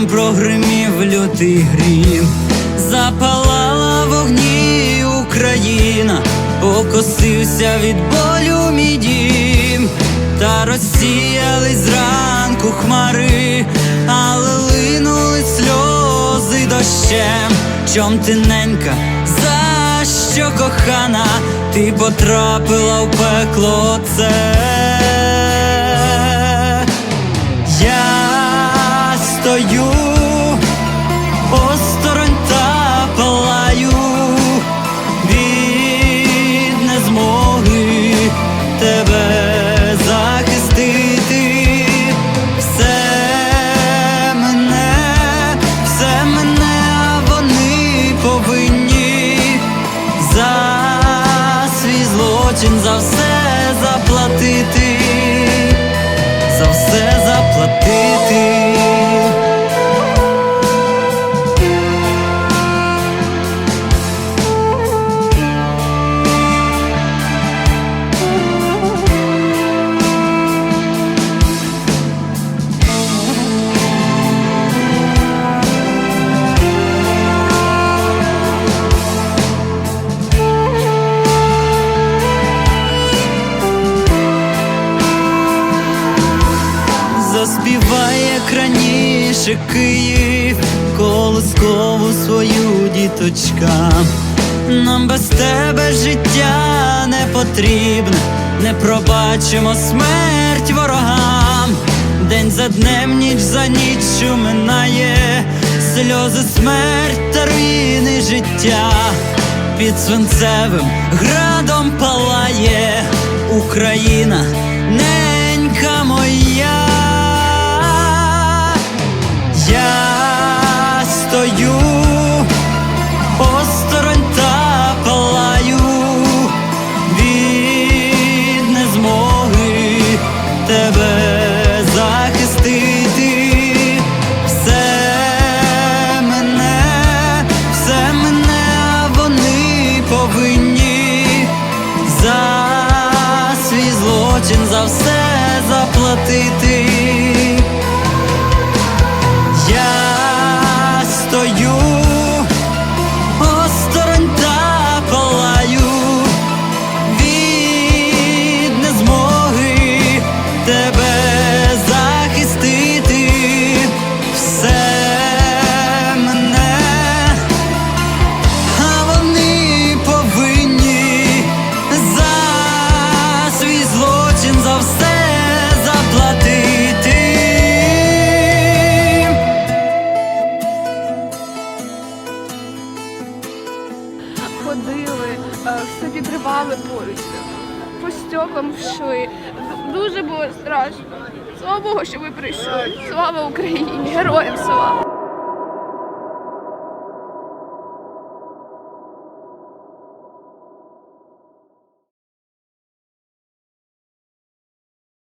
раптом прогримів лютий грім, запалала вогні Україна, покосився від болю мій дім, та розсіялись зранку хмари, але линули сльози дощем. Чом ти ненька, за що кохана, ти потрапила в пекло це. Злочин за все заплатити за все заплатити. Раніше Київ, колоскову свою діточкам. Нам без тебе життя не потрібне, не пробачимо смерть ворогам. День за днем, ніч за ніччю минає, сльози, смерть та руїни життя. Під свинцевим градом палає Україна, ненька повинні за свій злочин за все заплатити. Ходили, е, все підривали поруч, по стеклам йшли. Дуже було страшно. Слава Богу, що ви прийшли. Слава Україні! Героям слава!